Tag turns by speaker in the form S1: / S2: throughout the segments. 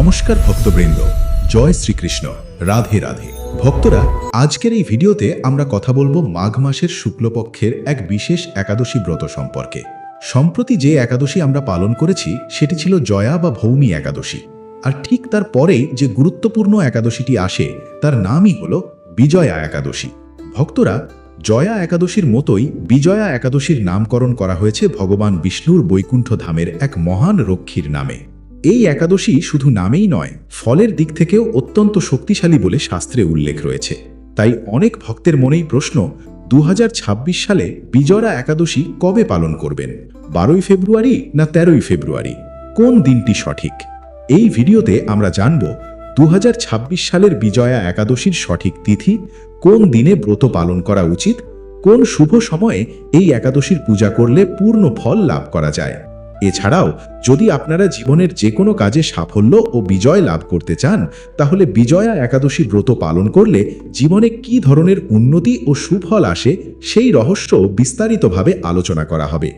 S1: নমস্কার ভক্তবৃন্দ। জয় শ্রীকৃষ্ণ। রাধে রাধে। ভক্তরা, আজকের এই ভিডিওতে আমরা কথা বলব মাঘ মাসের শুক্লপক্ষের এক বিশেষ একাদশী ব্রত সম্পর্কে। সম্প্রতি যে একাদশী আমরা পালন করেছি, সেটি ছিল জয়া বা ভৌমি একাদশী। আর ঠিক তার পরেই যে গুরুত্বপূর্ণ একাদশীটি আসে, তার নামই হল বিজয়া একাদশী। ভক্তরা, জয়া একাদশীর মতোই বিজয়া একাদশীর নামকরণ করা হয়েছে ভগবান বিষ্ণুর বৈকুণ্ঠ ধামের এক মহান রক্ষীর নামে। এই একাদশী শুধু নামেই নয়, ফলের দিক থেকেও অত্যন্ত শক্তিশালী বলে শাস্ত্রে উল্লেখ রয়েছে। তাই অনেক ভক্তের মনেই প্রশ্ন দু হাজার ছাব্বিশ সালে বিজয়া একাদশী কবে পালন করবেন? বারোই ফেব্রুয়ারি না তেরোই ফেব্রুয়ারি? কোন দিনটি সঠিক? এই ভিডিওতে আমরা জানব দু হাজার ছাব্বিশ সালের বিজয়া একাদশীর সঠিক তিথি, কোন দিনে ব্রত পালন করা উচিত, কোন শুভ সময়ে এই একাদশীর পূজা করলে পূর্ণ ফল লাভ করা যায়। এছাড়াও, যদি আপনারা জীবনের যে কোনো কাজে সাফল্য ও বিজয় লাভ করতে চান, তাহলে বিজয়া একাদশী ব্রত পালন করলে জীবনে কি ধরনের উন্নতি ও সুফল আসে সেই রহস্য বিস্তারিতভাবে আলোচনা করা হবে।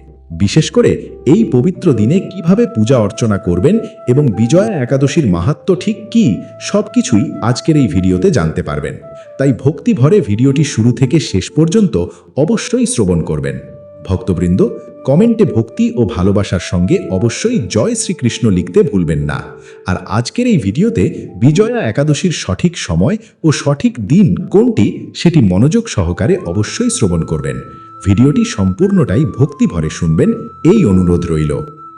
S1: বিশেষ করে এই পবিত্র দিনে কীভাবে পূজা অর্চনা করবেন এবং বিজয়া একাদশীর মাহাত্ম ঠিক কি, সবকিছুই আজকের এই ভিডিওতে জানতে পারবেন। তাই ভক্তি ভরে ভিডিওটি শুরু থেকে শেষ পর্যন্ত অবশ্যই শ্রবণ করবেন। ভক্তবৃন্দ কমেন্টে ভক্তি ও ভালোবাসার সঙ্গে অবশ্যই জয় শ্রীকৃষ্ণ লিখতে ভুলবেন না। আর আজকের এই ভিডিওতে বিজয়া একাদশীর সঠিক সময় ও সঠিক দিন কোনটি সেটি মনোযোগ সহকারে অবশ্যই শ্রবণ করবেন। ভিডিওটি সম্পূর্ণটাই ভক্তি ভরে শুনবেন, এই অনুরোধ রইল।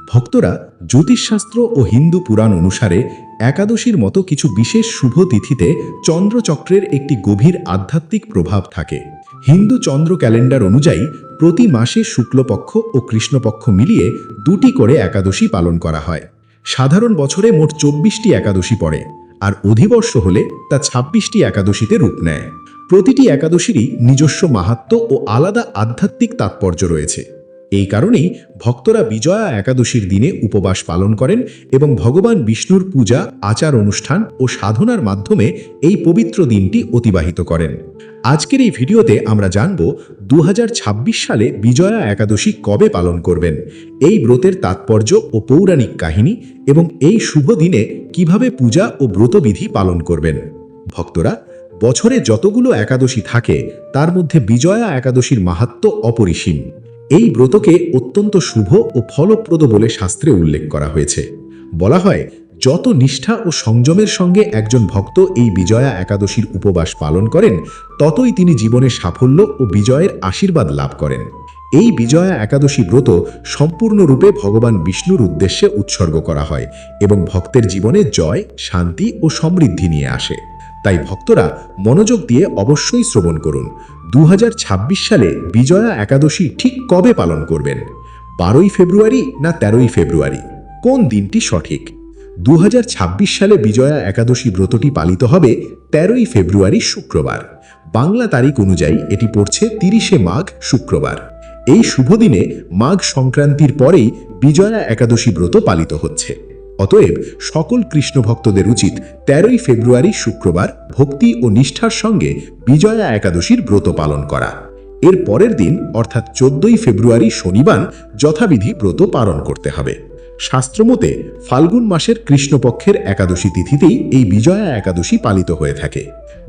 S1: ভক্তরা জ্যোতিষশাস্ত্র ও হিন্দু পুরাণ অনুসারে একাদশীর মতো কিছু বিশেষ শুভ তিথিতে চন্দ্রচক্রের একটি গভীর আধ্যাত্মিক প্রভাব থাকে। হিন্দু চন্দ্র ক্যালেন্ডার অনুযায়ী প্রতি মাসে শুক্লপক্ষ ও কৃষ্ণপক্ষ মিলিয়ে দুটি করে একাদশী পালন করা হয়। সাধারণ বছরে মোট চব্বিশটি একাদশী পড়ে, আর অধিবর্ষ হলে তা ছাব্বিশটি একাদশীতে রূপ নেয়। প্রতিটি একাদশীরই নিজস্ব মাহাত্ম ও আলাদা আধ্যাত্মিক তাৎপর্য রয়েছে। এই কারণেই ভক্তরা বিজয়া একাদশীর দিনে উপবাস পালন করেন এবং ভগবান বিষ্ণুর পূজা, আচার অনুষ্ঠান ও সাধনার মাধ্যমে এই পবিত্র দিনটি অতিবাহিত করেন। আজকের এই ভিডিওতে আমরা জানব দু হাজার ছাব্বিশ সালে বিজয়া একাদশী কবে পালন করবেন, এই ব্রতের তাৎপর্য ও পৌরাণিক কাহিনী এবং এই শুভ দিনে কীভাবে পূজা ও ব্রতবিধি পালন করবেন। ভক্তরা, বছরে যতগুলো একাদশী থাকে, তার মধ্যে বিজয়া একাদশীর মাহাত্ম অপরিসীম। এই ব্রতকে অত্যন্ত শুভ ও ফলপ্রদ বলে শাস্ত্রে উল্লেখ করা হয়েছে। বলা হয়, যত নিষ্ঠা ও সংযমের সঙ্গে একজন ভক্ত এই বিজয়া একাদশীর উপবাস পালন করেন, ততই তিনি জীবনে সাফল্য ও বিজয়ের আশীর্বাদ লাভ করেন। এই বিজয়া একাদশী ব্রত সম্পূর্ণরূপে ভগবান বিষ্ণুর উদ্দেশ্যে উৎসর্গ করা হয় এবং ভক্তের জীবনে জয়, শান্তি ও সমৃদ্ধি নিয়ে আসে। তাই ভক্তরা মনোযোগ দিয়ে অবশ্যই শ্রবণ করুন। দু হাজার ছাব্বিশ সালে বিজয়া একাদশী ঠিক কবে পালন করবেন? বারোই ফেব্রুয়ারি না তেরোই ফেব্রুয়ারি? কোন দিনটি সঠিক? দু হাজার ছাব্বিশ সালে বিজয়া একাদশী ব্রতটি পালিত হবে তেরোই ফেব্রুয়ারি শুক্রবার। বাংলা তারিখ অনুযায়ী এটি পড়ছে তিরিশে মাঘ শুক্রবার। এই শুভ দিনে মাঘ সংক্রান্তির পরেই বিজয়া একাদশী ব্রত পালিত হচ্ছে। অতএব সকল কৃষ্ণ ভক্তদের উচিত তেরোই ফেব্রুয়ারি শুক্রবার ভক্তি ও নিষ্ঠার সঙ্গে বিজয়া একাদশীর ব্রত পালন করা। এর পরের দিন, অর্থাৎ চোদ্দই ফেব্রুয়ারি শনিবার, যথাবিধি ব্রত পালন করতে হবে। শাস্ত্রমতে, ফাল্গুন মাসের কৃষ্ণপক্ষের একাদশী তিথিতেই এই বিজয়া একাদশী পালিত হয়ে থাকে।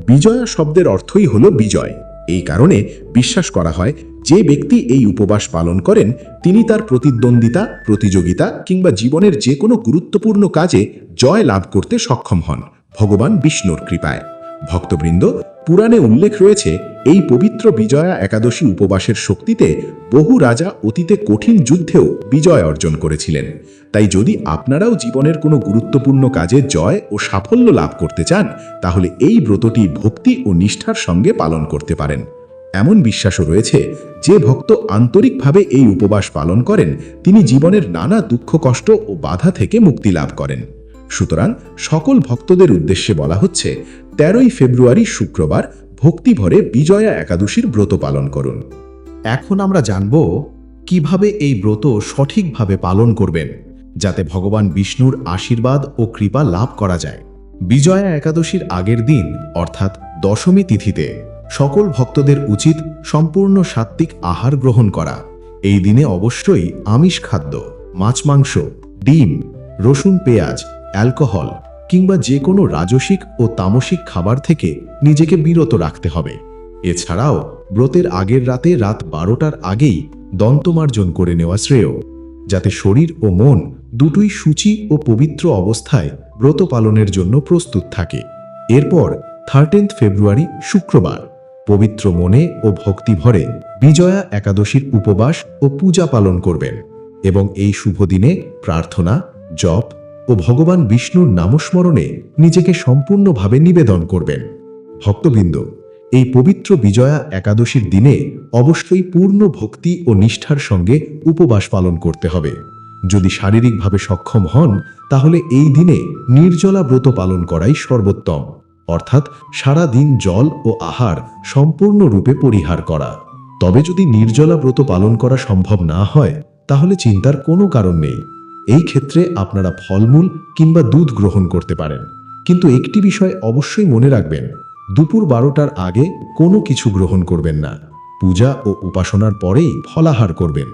S1: বিজয়া শব্দের অর্থই হল বিজয়। এই কারণে বিশ্বাস করা হয় যে ব্যক্তি এই উপবাস পালন করেন, তিনি তার প্রতিদ্বন্দ্বিতা, প্রতিযোগিতা কিংবা জীবনের যে কোনো গুরুত্বপূর্ণ কাজে জয় লাভ করতে সক্ষম হন, ভগবান বিষ্ণুর কৃপায়। ভক্তবৃন্দ, পুরাণে উল্লেখ রয়েছে, এই পবিত্র বিজয়া একাদশী উপবাসের শক্তিতে বহু রাজা অতীতে কঠিন যুদ্ধেও বিজয় অর্জন করেছিলেন। তাই যদি আপনারাও জীবনের কোনো গুরুত্বপূর্ণ কাজে জয় ও সাফল্য লাভ করতে চান, তাহলে এই ব্রতটি ভক্তি ও নিষ্ঠার সঙ্গে পালন করতে পারেন। এমন বিশ্বাসও রয়েছে যে ভক্ত আন্তরিকভাবে এই উপবাস পালন করেন, তিনি জীবনের নানা দুঃখ, কষ্ট ও বাধা থেকে মুক্তি লাভ করেন। সুতরাং সকল ভক্তদের উদ্দেশ্যে বলা হচ্ছে, তেরোই ফেব্রুয়ারি শুক্রবার ভক্তিভরে বিজয়া একাদশীর ব্রত পালন করুন।
S2: এখন আমরা জানব কীভাবে এই ব্রত সঠিকভাবে পালন করবেন, যাতে ভগবান বিষ্ণুর আশীর্বাদ ও কৃপা লাভ করা যায়। বিজয়া একাদশীর আগের দিন, অর্থাৎ দশমী তিথিতে সকল ভক্তদের উচিত সম্পূর্ণ সাত্ত্বিক আহার গ্রহণ করা। এই দিনে অবশ্যই আমিষ খাদ্য, মাছ মাংস, ডিম, রসুন, পেঁয়াজ, অ্যালকোহল কিংবা যে কোনো রাজসিক ও তামসিক খাবার থেকে নিজেকে বিরত রাখতে হবে। এছাড়াও ব্রতের আগের রাতে রাত বারোটার আগেই দন্তমার্জন করে নেওয়া শ্রেয়। যাতে শরীর ও মন দুটোই সূচি ও পবিত্র অবস্থায় ব্রত পালনের জন্য প্রস্তুত থাকে। এরপর থার্টেন্থ ফেব্রুয়ারি শুক্রবার। পবিত্র মনে ও ভক্তি ভরে বিজয়া একাদশীর উপবাস ও পূজা পালন করবেন এবং এই শুভ দিনে প্রার্থনা, জপ ও ভগবান বিষ্ণুর নামস্মরণে নিজেকে সম্পূর্ণভাবে নিবেদন করবেন। ভক্তবৃন্দ, এই পবিত্র বিজয়া একাদশীর দিনে অবশ্যই পূর্ণ ভক্তি ও নিষ্ঠার সঙ্গে উপবাস পালন করতে হবে। যদি শারীরিকভাবে সক্ষম হন, তাহলে এই দিনে নির্জলা ব্রত পালন করাই সর্বোত্তম। অর্থাৎ সারা দিন জল ও আহার সম্পূর্ণরূপে পরিহার করা। তবে যদি নির্জলা ব্রত পালন করা সম্ভব না হয়, তাহলে চিন্তার কোনো কারণ নেই। এই ক্ষেত্রে আপনারা ফলমূল কিংবা দুধ গ্রহণ করতে পারেন। কিন্তু একটি বিষয় অবশ্যই মনে রাখবেন, দুপুর বারোটার আগে কোনো কিছু গ্রহণ করবেন না। পূজা ও উপাসনার পরেই ফলাহার করবেন।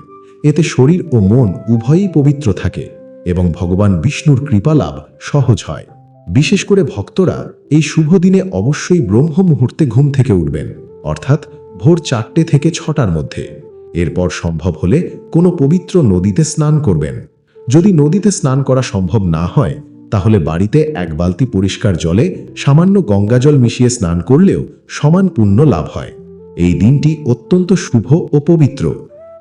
S2: এতে শরীর ও মন উভয়ই পবিত্র থাকে এবং ভগবান বিষ্ণুর কৃপা লাভ সহজ হয়। বিশেষ করে ভক্তরা এই শুভ দিনে অবশ্যই ব্রহ্ম মুহূর্তে ঘুম থেকে উঠবেন, অর্থাৎ ভোর চারটে থেকে ছটার মধ্যে। এরপর সম্ভব হলে কোনো পবিত্র নদীতে স্নান করবেন। যদি নদীতে স্নান করা সম্ভব না হয়, তাহলে বাড়িতে এক বালতি পরিষ্কার জলে সামান্য গঙ্গাজল মিশিয়ে স্নান করলেও সমান পুণ্য লাভ হয়। এই দিনটি অত্যন্ত শুভ ও পবিত্র।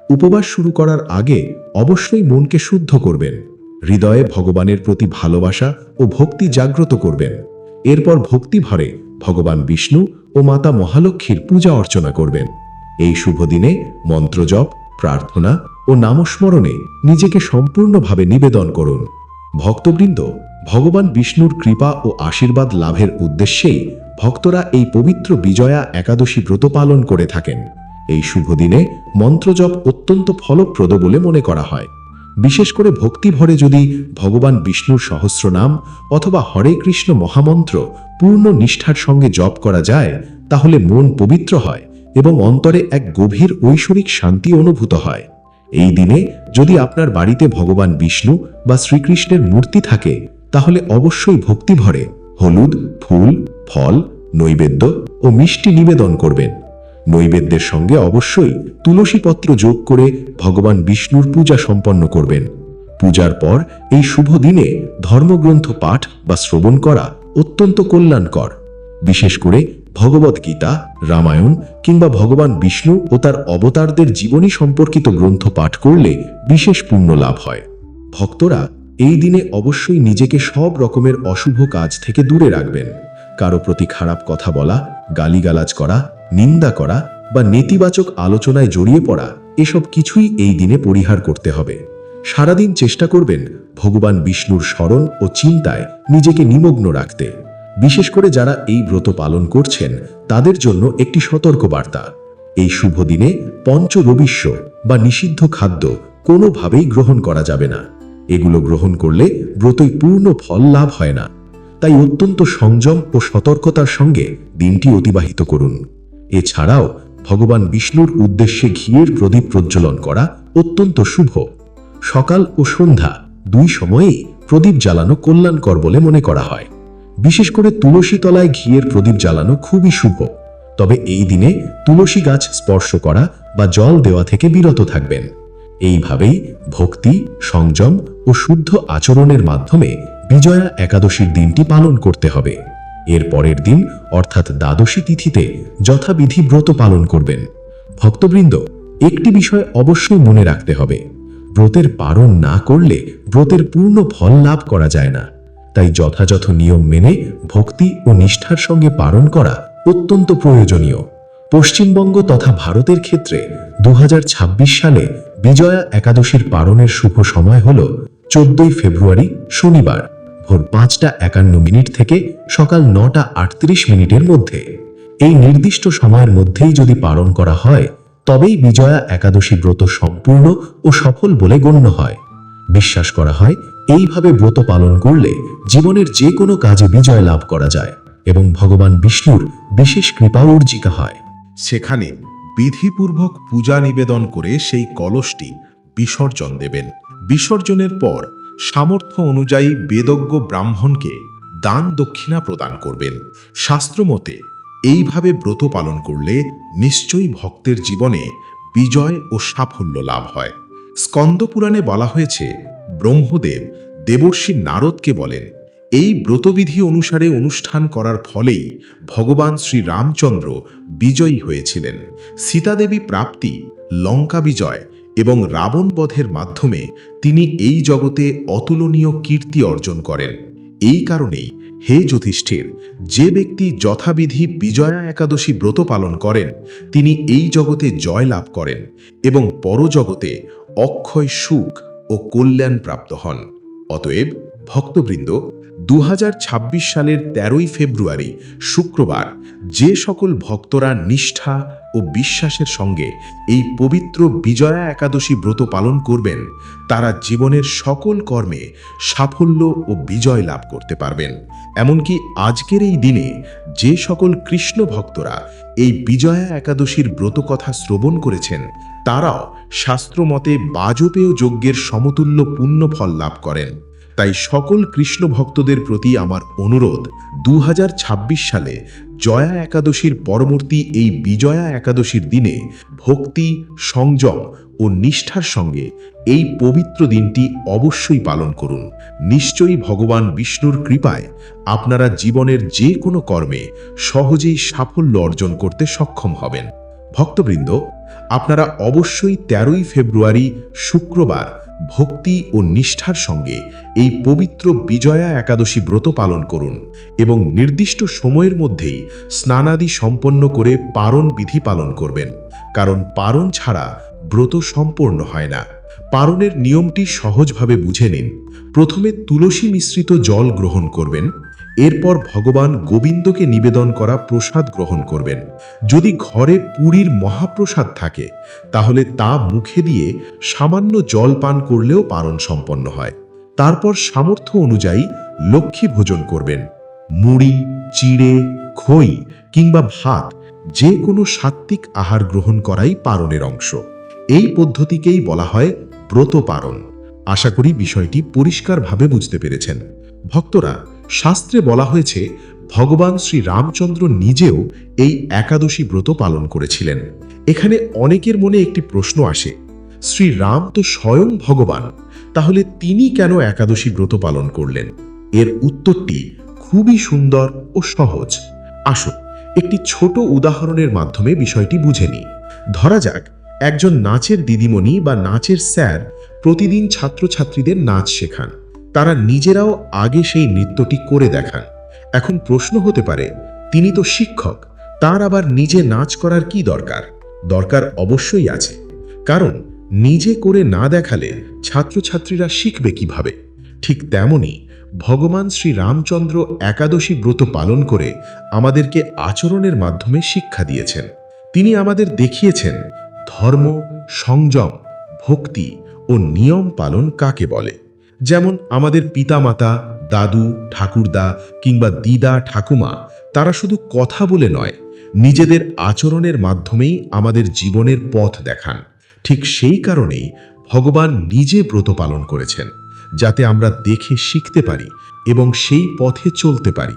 S2: উপবাস শুরু করার আগে অবশ্যই মনকে শুদ্ধ করবেন। হৃদয়ে ভগবানের প্রতি ভালোবাসা ও ভক্তি জাগ্রত করবেন। এরপর ভক্তি ভরে ভগবান বিষ্ণু ও মাতা মহালক্ষ্মীর পূজা অর্চনা করবেন। এই শুভ দিনে মন্ত্রজপ প্রার্থনা ও নামস্মরণে নিজেকে সম্পূর্ণভাবে নিবেদন করুন। ভক্তবৃন্দ, ভগবান বিষ্ণুর কৃপা ও আশীর্বাদ লাভের উদ্দেশ্যেই ভক্তরা এই পবিত্র বিজয়া একাদশী ব্রত পালন করে থাকেন। এই শুভ দিনে মন্ত্রজপ অত্যন্ত ফলপ্রদ বলে মনে করা হয়। বিশেষ করে ভক্তি ভরে যদি ভগবান বিষ্ণুর সহস্র নাম অথবা হরে কৃষ্ণ মহামন্ত্র পূর্ণ নিষ্ঠার সঙ্গে জপ করা যায়, তাহলে মন পবিত্র হয় এবং অন্তরে এক গভীর ঐশ্বরিক শান্তি অনুভূত হয়। এই দিনে যদি আপনার বাড়িতে ভগবান বিষ্ণু বা শ্রীকৃষ্ণের মূর্তি থাকে, তাহলে অবশ্যই ভক্তি ভরে হলুদ, ফুল, ফল, নৈবেদ্য ও মিষ্টি নিবেদন করবেন। নৈবেদ্যের সঙ্গে অবশ্যই তুলসী পত্র যোগ করে ভগবান বিষ্ণুর পূজা সম্পন্ন করবেন। পূজার পর এই শুভ দিনে ধর্মগ্রন্থ পাঠ বা শ্রবণ করা অত্যন্ত কল্যাণকর। বিশেষ করে ভগবদ গীতা, রামায়ণ কিংবা ভগবান বিষ্ণু ও তার অবতারদের জীবনী সম্পর্কিত গ্রন্থ পাঠ করলে বিশেষ পুণ্য লাভ হয়। ভক্তরা এই দিনে অবশ্যই নিজেকে সব রকমের অশুভ কাজ থেকে দূরে রাখবেন। কারও প্রতি খারাপ কথা বলা, গালিগালাজ করা নিন্দা করা বা নেতিবাচক আলোচনায় জড়িয়ে পড়া, এসব কিছুই এই দিনে পরিহার করতে হবে। সারাদিন চেষ্টা করবেন ভগবান বিষ্ণুর স্মরণ ও চিন্তায় নিজেকে নিমগ্ন রাখতে। বিশেষ করে যারা এই ব্রত পালন করছেন, তাদের জন্য একটি সতর্ক বার্তা এই শুভ দিনে পঞ্চ রবিস্য বা নিষিদ্ধ খাদ্য কোনোভাবেই গ্রহণ করা যাবে না। এগুলো গ্রহণ করলে ব্রতই পূর্ণ ফল লাভ হয় না। তাই অত্যন্ত সংযম ও সতর্কতার সঙ্গে দিনটি অতিবাহিত করুন। এছাড়াও ভগবান বিষ্ণুর উদ্দেশ্যে ঘিয়ের প্রদীপ প্রজ্বলন করা অত্যন্ত শুভ। সকাল ও সন্ধ্যা দুই সময়েই প্রদীপ জ্বালানো কল্যাণকর বলে মনে করা হয়। বিশেষ করে তুলসী তলায় ঘিয়ের প্রদীপ জ্বালানো খুবই শুভ। তবে এই দিনে তুলসী গাছ স্পর্শ করা বা জল দেওয়া থেকে বিরত থাকবেন। এইভাবেই ভক্তি, সংযম ও শুদ্ধ আচরণের মাধ্যমে বিজয়া একাদশীর দিনটি পালন করতে হবে। এর পরের দিন, অর্থাৎ দ্বাদশী তিথিতে, যথাবিধি ব্রত পালন করবেন। ভক্তবৃন্দ, একটি বিষয় অবশ্যই মনে রাখতে হবে। ব্রতের পালন না করলে ব্রতের পূর্ণ ফল লাভ করা যায় না। তাই যথাযথ নিয়ম মেনে ভক্তি ও নিষ্ঠার সঙ্গে পালন করা অত্যন্ত প্রয়োজনীয়। পশ্চিমবঙ্গ তথা ভারতের ক্ষেত্রে দু হাজার ছাব্বিশ সালে বিজয়া একাদশীর পালনের শুভ সময় হল চোদ্দই ফেব্রুয়ারি, শনিবার। ভোর পাঁচটা একান্ন মিনিট থেকে সকাল নটা আটত্রিশ মিনিটের মধ্যে। এই নির্দিষ্ট সময়ের মধ্যেই যদি পালন করা হয়, তবেই বিজয়া একাদশী ব্রত সম্পূর্ণ ও সফল বলে গণ্য হয়। বিশ্বাস করা হয়, এইভাবে ব্রত পালন করলে জীবনের যে কোনো কাজে বিজয় লাভ করা যায় এবং ভগবান বিষ্ণুর বিশেষ কৃপা অর্জিকা হয়।
S1: সেখানে বিধিপূর্বক পূজা নিবেদন করে সেই কলসটি বিসর্জন দেবেন। বিসর্জনের পর সামর্থ্য অনুযায়ী বেদজ্ঞ ব্রাহ্মণকে দান দক্ষিণা প্রদান করবেন। শাস্ত্রমতে এইভাবে ব্রত পালন করলে নিশ্চয়ই ভক্তের জীবনে বিজয় ও সাফল্য লাভ হয়। স্কন্দপুরাণে বলা হয়েছে, ব্রহ্মদেব দেবর্ষী নারদকে বলেন, এই ব্রতবিধি অনুসারে অনুষ্ঠান করার ফলেই ভগবান শ্রী রামচন্দ্র বিজয়ী হয়েছিলেন। সীতাদেবী প্রাপ্তি লঙ্কা বিজয় এবং রাবণ বধের মাধ্যমে তিনি এই জগতে অতুলনীয় কীর্তি অর্জন করেন। এই কারণেই হে যুধিষ্ঠির, যে ব্যক্তি যথাবিধি বিজয়া একাদশী ব্রত পালন করেন, তিনি এই জগতে জয় লাভ করেন এবং পরজগতে অক্ষয় সুখ ও কল্যাণ প্রাপ্ত হন। অতএব ভক্তবৃন্দ দু হাজার ছাব্বিশ সালের তেরোই ফেব্রুয়ারি, শুক্রবার, যে সকল ভক্তরা নিষ্ঠা ও বিশ্বাসের সঙ্গে এই পবিত্র বিজয়া একাদশী ব্রত পালন করবেন, তারা জীবনের সকল কর্মে সাফল্য ও বিজয় লাভ করতে পারবেন। এমনকি আজকের এই দিনে যে সকল কৃষ্ণ ভক্তরা এই বিজয়া একাদশীর ব্রত কথা শ্রবণ করেছেন, তারাও শাস্ত্রমতে বাজপেয় যজ্ঞের সমতুল্য পুণ্য ফল লাভ করেন। তাই সকল কৃষ্ণ ভক্তদের প্রতি আমার অনুরোধ দু হাজার ছাব্বিশ সালে জয়া একাদশীর পরবর্তী এই বিজয়া একাদশীর দিনে ভক্তি, সংযম ও নিষ্ঠার সঙ্গে এই পবিত্র দিনটি অবশ্যই পালন করুন। নিশ্চয়ই ভগবান বিষ্ণুর কৃপায় আপনারা জীবনের যে কোনো কর্মে সহজেই সাফল্য অর্জন করতে সক্ষম হবেন। ভক্তবৃন্দ, আপনারা অবশ্যই তেরোই ফেব্রুয়ারি শুক্রবার ভক্তি ও নিষ্ঠার সঙ্গে এই পবিত্র বিজয়া একাদশী ব্রত পালন করুন এবং নির্দিষ্ট সময়ের মধ্যেই স্নানাদি সম্পন্ন করে পারণ বিধি পালন করবেন, কারণ পারণ ছাড়া ব্রত সম্পূর্ণ হয় না। পারণের নিয়মটি সহজভাবে বুঝে নিন। প্রথমে তুলসী মিশ্রিত জল গ্রহণ করবেন এরপর ভগবান গোবিন্দকে নিবেদন করা প্রসাদ গ্রহণ করবেন। যদি ঘরে পুরীর মহাপ্রসাদ থাকে, তাহলে তা মুখে দিয়ে সামান্য জল পান করলেও পারণ সম্পন্ন হয়। তারপর সামর্থ্য অনুযায়ী লক্ষ্মী ভোজন করবেন। মুড়ি, চিড়ে, খই কিংবা ভাত যে কোনো সাত্ত্বিক আহার গ্রহণ করাই পারণের অংশ। এই পদ্ধতিকেই বলা হয় ব্রত পারণ আশা করি বিষয়টি পরিষ্কারভাবে বুঝতে পেরেছেন। ভক্তরা শাস্ত্রে বলা হয়েছে, ভগবান শ্রী রামচন্দ্র নিজেও এই একাদশী ব্রত পালন করেছিলেন। এখানে অনেকের মনে একটি প্রশ্ন আসে, শ্রী রাম তো স্বয়ং ভগবান, তাহলে তিনি কেন একাদশী ব্রত পালন করলেন? এর উত্তরটি খুবই সুন্দর ও সহজ। আসুন, একটি ছোট উদাহরণের মাধ্যমে বিষয়টি বুঝে নিই। ধরা যাক, একজন নাচের দিদিমণি বা নাচের স্যার প্রতিদিন ছাত্রছাত্রীদের নাচ শেখান। তারা নিজেরাও আগে সেই নৃত্যটি করে দেখান। এখন প্রশ্ন হতে পারে, তিনি তো শিক্ষক, তার আবার নিজে নাচ করার কি দরকার? দরকার অবশ্যই আছে। কারণ, নিজে করে না দেখালে ছাত্রছাত্রীরা শিখবে কীভাবে? ঠিক তেমনি ভগবান শ্রী রামচন্দ্র একাদশী ব্রত পালন করে আমাদেরকে আচরণের মাধ্যমে শিক্ষা দিয়েছেন। তিনি আমাদের দেখিয়েছেন, ধর্ম, সংযম, ভক্তি ও নিয়ম পালন কাকে বলে? যেমন আমাদের পিতামাতা, দাদু, ঠাকুরদা কিংবা দিদা, ঠাকুমা, তারা শুধু কথা বলে নয়, নিজেদের আচরণের মাধ্যমেই আমাদের জীবনের পথ দেখান। ঠিক সেই কারণেই ভগবান নিজে ব্রত পালন করেছেন, যাতে আমরা দেখে শিখতে পারি এবং সেই পথে চলতে পারি।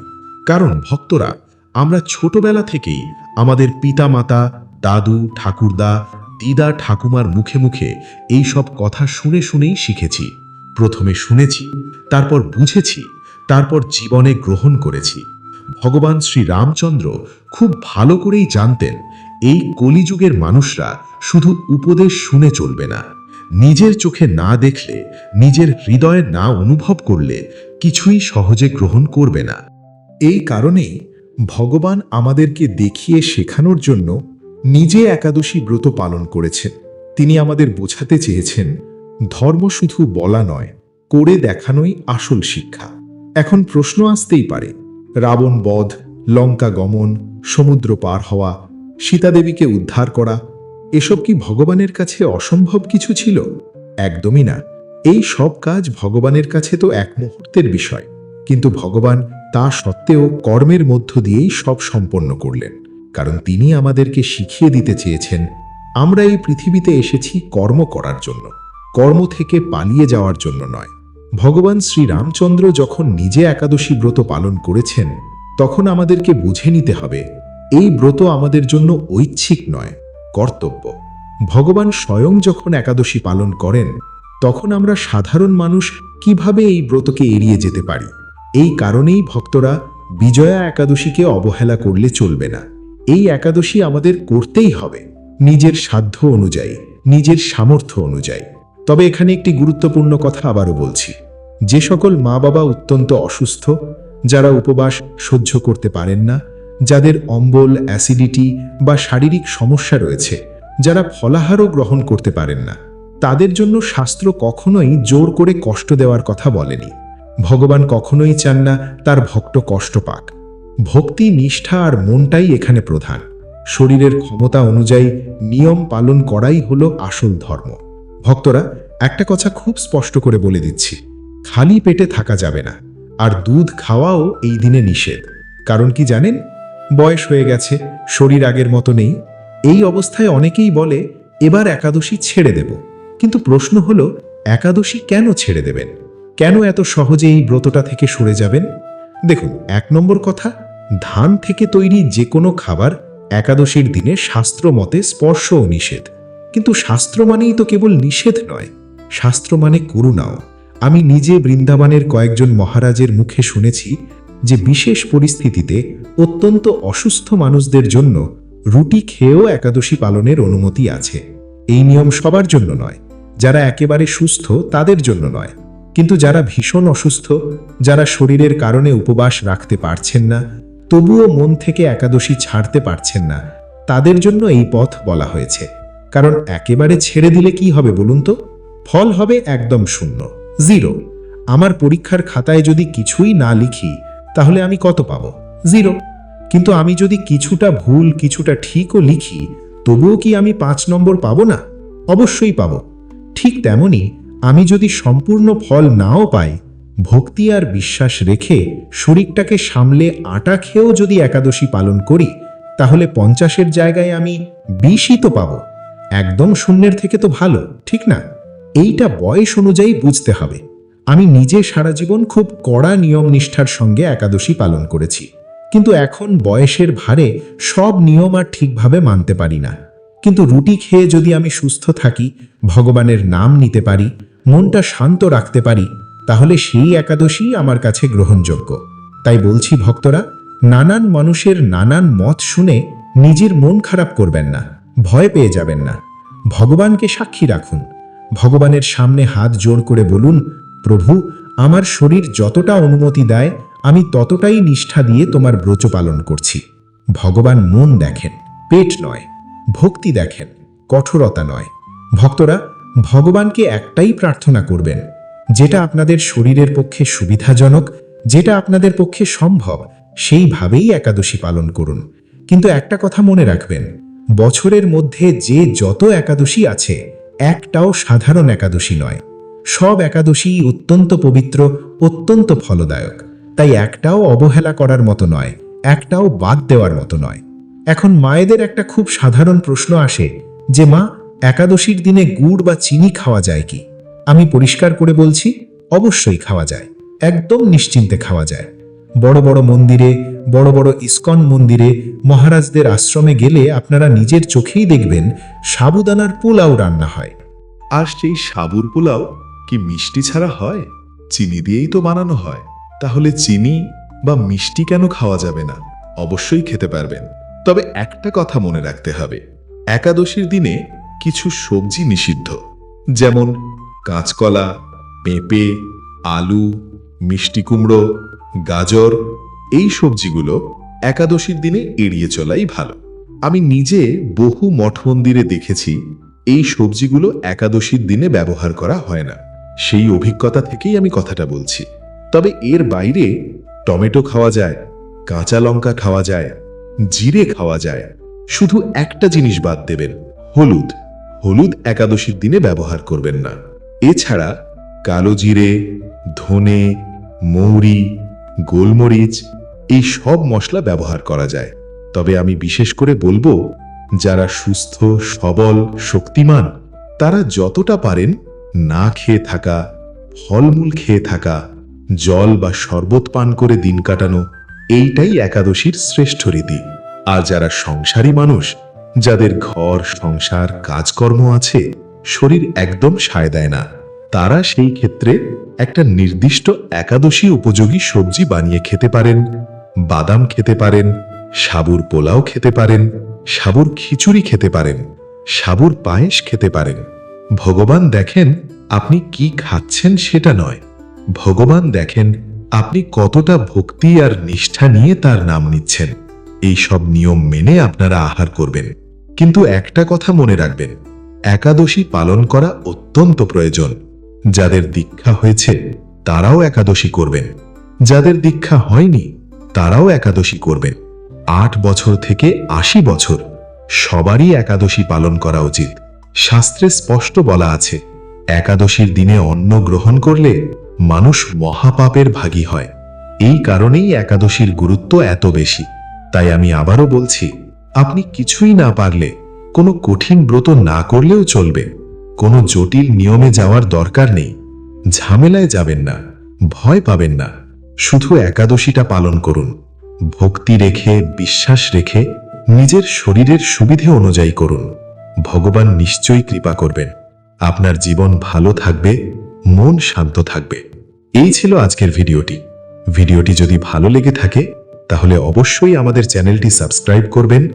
S1: কারণ ভক্তরা, আমরা ছোটবেলা থেকেই আমাদের পিতামাতা, দাদু, ঠাকুরদা, দিদা, ঠাকুমার মুখে মুখে এই সব কথা শুনে শুনেই শিখেছি। প্রথমে শুনেছি, তারপর বুঝেছি, তারপর জীবনে গ্রহণ করেছি। ভগবান শ্রী রামচন্দ্র খুব ভালো করেই জানতেন, এই কলিযুগের মানুষরা শুধু উপদেশ শুনে চলবে না। নিজের চোখে না দেখলে, নিজের হৃদয়ে না অনুভব করলে কিছুই সহজে গ্রহণ করবে না।
S2: এই কারণেই ভগবান আমাদেরকে দেখিয়ে শেখানোর জন্য নিজে একাদশী ব্রত পালন করেছেন। তিনি আমাদের বোঝাতে চেয়েছেন ধর্ম শুধু বলা নয়, করে দেখানোই আসল শিক্ষা। এখন প্রশ্ন আসতেই পারে, রাবণ বধ, লঙ্কা গমন, সমুদ্র পার হওয়া, সীতাদেবীকে উদ্ধার করা, এসব কি ভগবানের কাছে অসম্ভব কিছু ছিল? একদমই না। এই সব কাজ ভগবানের কাছে তো এক মুহূর্তের বিষয়। কিন্তু ভগবান তা সত্ত্বেও কর্মের মধ্য দিয়েই সব সম্পন্ন করলেন। কারণ তিনি আমাদেরকে শিখিয়ে দিতে চেয়েছেন, আমরা এই পৃথিবীতে এসেছি কর্ম করার জন্য। কর্ম থেকে পালিয়ে যাওয়ার জন্য নয়।
S1: ভগবান শ্রীরামচন্দ্র যখন নিজে একাদশী ব্রত পালন করেছেন, তখন আমাদেরকে বুঝে নিতে হবে, এই ব্রত আমাদের জন্য ঐচ্ছিক নয়, কর্তব্য। ভগবান স্বয়ং যখন একাদশী পালন করেন, তখন আমরা সাধারণ মানুষ কীভাবে এই ব্রতকে এড়িয়ে যেতে পারি? এই কারণেই ভক্তরা বিজয়া একাদশীকে অবহেলা করলে চলবে না। এই একাদশী আমাদের করতেই হবে, নিজের সাধ্য অনুযায়ী, নিজের সামর্থ্য অনুযায়ী। তবে এখানে একটি গুরুত্বপূর্ণ কথা আবারও বলছি। যে সকল মা বাবা অত্যন্ত অসুস্থ, যারা উপবাস সহ্য করতে পারেন না, যাদের অম্বল, অ্যাসিডিটি বা শারীরিক সমস্যা রয়েছে, যারা ফলাহারও গ্রহণ করতে পারেন না, তাদের জন্য শাস্ত্র কখনোই জোর করে কষ্ট দেওয়ার কথা বলেনি। ভগবান কখনোই চান না তার ভক্ত কষ্ট পাক। ভক্তি, নিষ্ঠা আর মনটাই এখানে প্রধান। শরীরের ক্ষমতা অনুযায়ী নিয়ম পালন করাই হলো আসল ধর্ম। ভক্তরা একটা কথা খুব স্পষ্ট করে বলে দিচ্ছি, খালি পেটে থাকা যাবে না, আর দুধ খাওয়াও এই দিনে নিষেধ। কারণ কি জানেন? বয়স হয়ে গেছে, শরীর আগের মতো নেই। এই অবস্থায় অনেকেই বলে, এবার একাদশী ছেড়ে দেব। কিন্তু প্রশ্ন হলো, একাদশী কেন ছেড়ে দেবেন? কেন এত সহজে এই ব্রতটা থেকে সরে যাবেন? দেখুন, এক নম্বর কথা, ধান থেকে তৈরি যে কোনো খাবার একাদশীর দিনে শাস্ত্র মতে স্পর্শ ও নিষেধ। কিন্তু শাস্ত্র মানেই তো কেবল নিষেধ নয়। শাস্ত্র মানে করুণাও। আমি নিজে বৃন্দাবনের কয়েকজন মহারাজের মুখে শুনেছি যে বিশেষ পরিস্থিতিতে অত্যন্ত অসুস্থ মানুষদের জন্য রুটি খেয়েও একাদশী পালনের অনুমতি আছে। এই নিয়ম সবার জন্য নয়। যারা একেবারে সুস্থ, তাদের জন্য নয়। কিন্তু যারা ভীষণ অসুস্থ, যারা শরীরের কারণে উপবাস রাখতে পারছেন না, তবুও মন থেকে একাদশী ছাড়তে পারছেন না, তাদের জন্য এই পথ বলা হয়েছে। কারণ একেবারে ছেড়ে দিলে কি হবে বলুন তো? ফল হবে একদম শূন্য। জিরো। আমার পরীক্ষার খাতায় যদি কিছুই না লিখি, তাহলে আমি কত পাবো? জিরো। কিন্তু আমি যদি কিছুটা ভুল, কিছুটা ঠিকও লিখি, তবুও কি আমি পাঁচ নম্বর পাবো না? অবশ্যই পাবো। ঠিক তেমনি আমি যদি সম্পূর্ণ ফল নাও পাই, ভক্তি আর বিশ্বাস রেখে শরীরটাকে সামলে আটা খেয়েও যদি একাদশী পালন করি, তাহলে পঞ্চাশের জায়গায় আমি বিশই তো পাবো। একদম শূন্যের থেকে তো ভালো, ঠিক না? এইটা বয়স অনুযায়ী বুঝতে হবে। আমি নিজে সারা জীবন খুব কড়া নিয়ম নিষ্ঠার সঙ্গে একাদশী পালন করেছি। কিন্তু এখন বয়সের ভারে সব নিয়ম আর ঠিকভাবে মানতে পারি না। কিন্তু রুটি খেয়ে যদি আমি সুস্থ থাকি, ভগবানের নাম নিতে পারি, মনটা শান্ত রাখতে পারি, তাহলে সেই একাদশী আমার কাছে গ্রহণযোগ্য। তাই বলছি ভক্তরা, নানান মানুষের নানান মত শুনে নিজের মন খারাপ করবেন না। ভয় পেয়ে যাবেন না। ভগবানকে সাক্ষী রাখুন। ভগবানের সামনে হাত জোর করে বলুন, প্রভু, আমার শরীর যতটা অনুমতি দেয়, আমি ততটাই নিষ্ঠা দিয়ে তোমার ব্রত পালন করছি। ভগবান মন দেখেন, পেট নয়, ভক্তি দেখেন, কঠোরতা নয়। ভক্তরা, ভগবানকে একটাই প্রার্থনা করবেন, যেটা আপনাদের শরীরের পক্ষে সুবিধাজনক, যেটা আপনাদের পক্ষে সম্ভব, সেইভাবেই একাদশী পালন করুন। কিন্তু একটা কথা মনে রাখবেন বছরের মধ্যে যে যত একাদশী আছে, একটাও সাধারণ একাদশী নয়। সব একাদশী অত্যন্ত পবিত্র, অত্যন্ত ফলদায়ক। তাই একটাও অবহেলা করার মতো নয়, একটাও বাদ দেওয়ার মতো নয়। এখন মায়েদের একটা খুব সাধারণ প্রশ্ন আসে যে, মা, একাদশীর দিনে গুড় বা চিনি খাওয়া যায় কি? আমি পরিষ্কার করে বলছি, অবশ্যই খাওয়া যায়, একদম নিশ্চিন্তে খাওয়া যায়। বড় বড় মন্দিরে, বড় বড় ইস্কন মন্দিরে মহারাজদের আশ্রমে গেলে আপনারা নিজের চোখেই দেখবেন সাবুদানার পোলাও রান্না হয়।
S3: আর সেই সাবুর পোলাও কি মিষ্টি ছাড়া হয়? চিনি দিয়েই তো বানানো হয়। তাহলে চিনি বা মিষ্টি কেন খাওয়া যাবে না? অবশ্যই খেতে পারবেন। তবে একটা কথা মনে রাখতে হবে। একাদশীর দিনে কিছু সবজি নিষিদ্ধ। যেমন কাঁচকলা, পেঁপে, আলু, মিষ্টি কুমড়ো গাজর, এই সবজিগুলো একাদশীর দিনে এড়িয়ে চলাই ভালো। আমি নিজে বহু মঠ মন্দিরে দেখেছি, এই সবজিগুলো একাদশীর দিনে ব্যবহার করা হয় না। সেই অভিজ্ঞতা থেকেই আমি কথাটা বলছি। তবে এর বাইরে টমেটো খাওয়া যায়, কাঁচা লঙ্কা খাওয়া যায়, জিরে খাওয়া যায়। শুধু একটা জিনিস বাদ দেবেন, হলুদ। হলুদ একাদশীর দিনে ব্যবহার করবেন না। এছাড়া কালো জিরে, ধনে, মৌরি গোলমরিচ, এই সব মশলা ব্যবহার করা যায়। তবে আমি বিশেষ করে বলব, যারা সুস্থ, সবল, শক্তিমান, তারা যতটা পারেন না খেয়ে থাকা, ফলমূল খেয়ে থাকা, জল বা শরবত পান করে দিন কাটানো, এইটাই একাদশীর শ্রেষ্ঠ রীতি। আর যারা সংসারী মানুষ, যাদের ঘর, সংসার, কাজকর্ম আছে, শরীর একদম সায় দেয় না, তারা সেই ক্ষেত্রে একটা নির্দিষ্ট একাদশী উপযোগী সবজি বানিয়ে খেতে পারেন, বাদাম খেতে পারেন, সাবুর পোলাও খেতে পারেন, সাবুর খিচুড়ি খেতে পারেন, সাবুর পায়েস খেতে পারেন। ভগবান দেখেন আপনি কি খাচ্ছেন সেটা নয়। ভগবান দেখেন আপনি কতটা ভক্তি আর নিষ্ঠা নিয়ে তার নাম নিচ্ছেন। এই সব নিয়ম মেনে আপনারা আহার করবেন। কিন্তু একটা কথা মনে রাখবেন, একাদশী পালন করা অত্যন্ত প্রয়োজন। যাদের দীক্ষা হয়েছে, তারাও একাদশী করবেন। যাদের দীক্ষা হয়নি, তারাও একাদশী করবেন। আট বছর থেকে আশি বছর সবারই একাদশী পালন করা উচিত। শাস্ত্রে স্পষ্ট বলা আছে, একাদশীর দিনে অন্ন গ্রহণ করলে মানুষ মহাপাপের ভাগী হয়। এই কারণেই একাদশীর গুরুত্ব এত বেশি। তাই আমি আবারও বলছি, আপনি কিছুই না পারলে, কোনো কঠিন ব্রত না করলেও চলবে। কোনো জটিল নিয়মে যাওয়ার দরকার নেই। ঝামেলায় যাবেন না, ভয় পাবেন না। শুধু একাদশীটা পালন করুন। ভক্তি রেখে, বিশ্বাস রেখে, নিজের শরীরের সুবিধে অনুযায়ী করুন। ভগবান নিশ্চয়ই কৃপা করবেন। আপনার জীবন ভালো থাকবে, মন শান্ত থাকবে। এই ছিল আজকের ভিডিওটি। ভিডিওটি যদি ভালো লেগে থাকে, তাহলে অবশ্যই আমাদের চ্যানেলটি সাবস্ক্রাইব করবেন,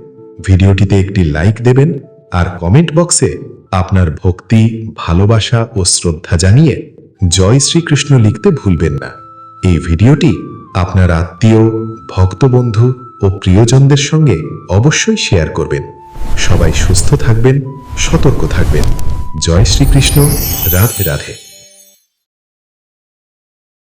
S3: ভিডিওটিতে একটি লাইক দেবেন, আর কমেন্ট বক্সে আপনার ভক্তি, ভালোবাসা ও শ্রদ্ধা জানিয়ে জয় শ্রীকৃষ্ণ লিখতে ভুলবেন না। এই ভিডিওটি আপনার আত্মীয়, ভক্তবন্ধু ও প্রিয়জনদের সঙ্গে অবশ্যই শেয়ার করবেন। সবাই সুস্থ থাকবেন, সতর্ক থাকবেন। জয় শ্রীকৃষ্ণ, রাধে রাধে।